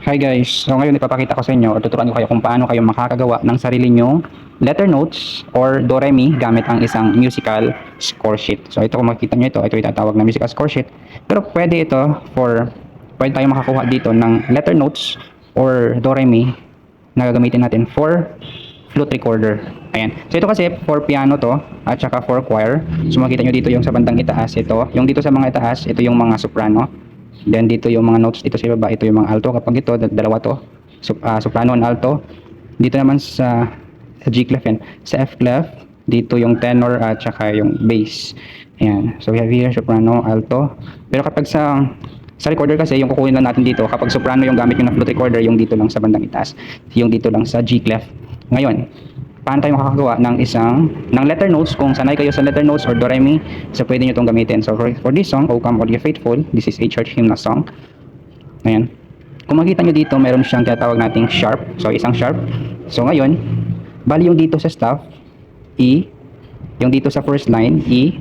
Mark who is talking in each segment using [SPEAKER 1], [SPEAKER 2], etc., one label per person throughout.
[SPEAKER 1] Hi guys, so ngayon ipapakita ko sa inyo or tuturuan ko kayo kung paano kayo makakagawa ng sarili nyong letter notes or do re mi gamit ang isang musical score sheet. So ito kung makikita nyo ito, ito itatawag na musical score sheet. Pero pwede ito for, pwede tayo makakuha dito ng letter notes or do re mi na gagamitin natin for flute recorder. Ayan. So ito kasi for piano to at saka for choir. So makita nyo dito yung sa bandang itaas ito. Yung dito sa mga itaas, ito yung mga soprano. Then dito yung mga notes dito sa baba, ito yung mga alto. Kapag ito, da- dalawa to. So, ah, soprano and alto. Dito naman sa, G clef yan. Sa F clef, dito yung tenor at saka yung bass. Ayan. So we have here soprano, alto. Pero kapag sa sa recorder kasi, yung kukunin lang natin dito, kapag soprano yung gamit yung na flute recorder, yung dito lang sa bandang itaas. Yung dito lang sa G clef. Ngayon, paano tayo makakagawa ng isang ng letter notes kung sanay kayo sa letter notes or do re mi? So pwede nyo itong gamitin. So for, for this song O Come All Ye Faithful this is a church hymn na song. Ayan. Kung makita nyo dito meron siyang tinatawag nating sharp. So isang sharp. So ngayon bali yung dito sa staff E. Yung dito sa first line E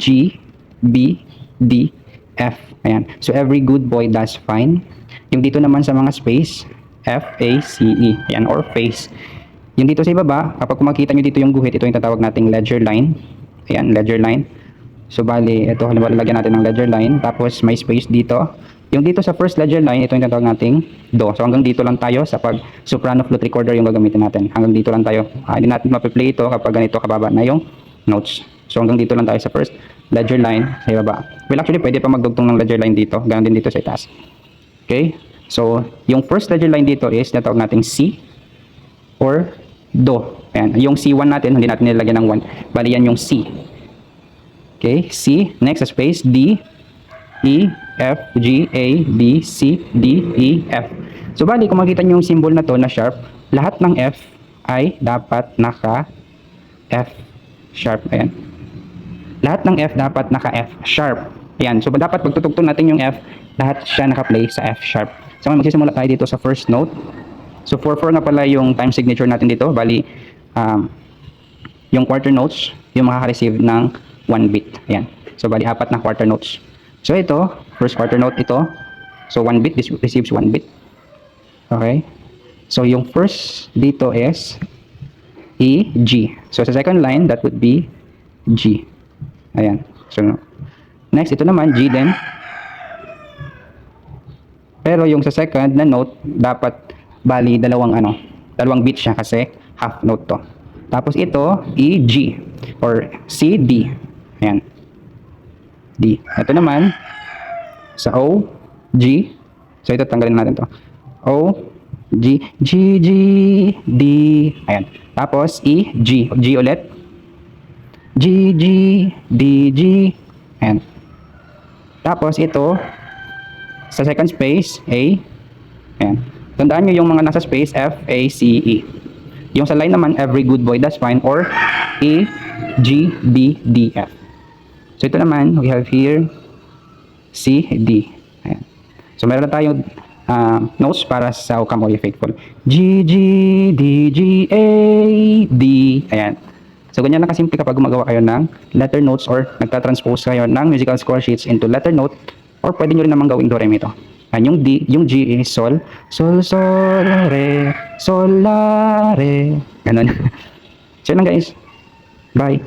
[SPEAKER 1] G B D F. Ayan. So every good boy does fine. Yung dito naman sa mga space F A C E. Ayan. Or face yung dito sa ibaba, kapag kung makita nyo dito yung guhit, ito yung tatawag nating ledger line. Ayan, ledger line. So, bali, ito, halimbawa, lalagyan natin ng ledger line. Tapos, may space dito. Yung dito sa first ledger line, ito yung tatawag nating do. So, hanggang dito lang tayo sa pag soprano flute recorder yung gagamitin natin. Hanggang dito lang tayo. Ah, Hindi natin mapiplay ito kapag ganito kababa na yung notes. So, hanggang dito lang tayo sa first ledger line sa ibaba. Well, actually, pwede pa magdugtong ng ledger line dito. Ganon din dito sa itaas. Okay? So, yung first ledger line dito is natawag nating C or Do. Ayan. Yung C1 natin, hindi natin nilagyan ng 1. Bali yan yung C. Okay, C. Next, space. D, E, F, G, A, B, C, D, E, F. So, bali, kung makita nyo yung symbol na to na sharp, lahat ng F ay dapat naka F sharp. Ayan. Lahat ng F dapat naka F sharp. Ayan. So, dapat pagtutugtog natin yung F, lahat siya naka-play sa F sharp. So, magsisimula tayo dito sa first note. So 4-4 nga pala yung time signature natin dito. Bali, um, yung quarter notes, yung makaka-receive ng 1 bit. Ayan. So bali, apat na quarter notes. So ito, first quarter note ito. So 1 bit, this receives 1 bit. Okay. So yung first dito is E, G. So sa second line, that would be G. Ayan. So next, ito naman, G din. Pero yung sa second na note, dapat bali dalawang ano, dalawang beat siya kasi half note to. Tapos ito, E, G or C, D. Ayan. D. Ito naman, sa O, G. So ito tanggalin natin to. O, G, G, G, D. Ayan. Tapos E, G. G ulit. G, G, D, G. Ayan. Tapos ito, sa second space, A. Ayan. Tandaan nyo yung mga nasa space, F, A, C, E. Yung sa line naman, every good boy does fine, or A, G, B, D, F. So ito naman, we have here, C, D. Ayan. So meron na tayong ah, notes para sa Ye Faithful. G, G, D, G, A, D. Ayan. So ganyan lang kasimple kapag gumagawa kayo ng letter notes or nagtatranspose kayo ng musical score sheets into letter note or pwede nyo rin naman gawing do re mi to. Ayan, yung D, yung G is sol, sol, sol, re, sol, la, re. Ganun. so yun lang guys. Bye.